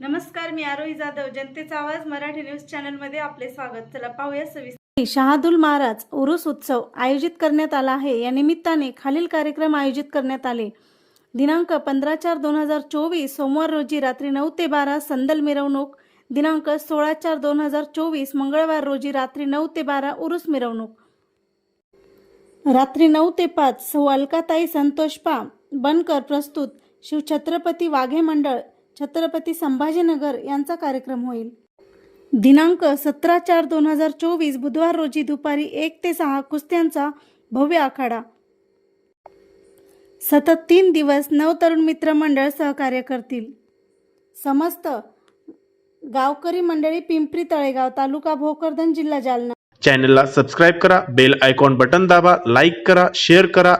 नमस्कार मी आरोही जाधव. जनतेचा आवाज मराठी न्यूज चॅनलमध्ये आपले स्वागत. चला पाहूया सविस्तर. शहादुल महाराज उरुस उत्सव आयोजित करण्यात आला आहे. या निमित्ताने खालील कार्यक्रम आयोजित करण्यात आले. दिनांक पंधरा चार दोन हजार चोवीस सोमवार रोजी रात्री नऊ ते बारा संदल मिरवणूक. दिनांक सोळा चार दोन हजार चोवीस मंगळवार रोजी रात्री नऊ ते बारा उरुस मिरवणूक. रात्री नऊ ते पाच सौ अलकाताई संतोष पा बनकर प्रस्तुत. शिवछत्रपती वाघे मंडळ. छत्रपती संभाजीनगर यांचा कार्यक्रम होईल. दिनांक सतरा चार दोन हजार चोवीस बुधवार रोजी दुपारी एक ते सहा कुस्त्यांचा भव्य आखाडा. सतत तीन दिवस नवतरुण मित्र मंडळ सहकार्य करतील. समस्त गावकरी मंडळी पिंपरी तळेगाव तालुका भोकरदन जिल्हा जालना. चॅनलला सबस्क्राईब करा बेल आयकॉन बटन दाबा लाईक करा शेअर करा.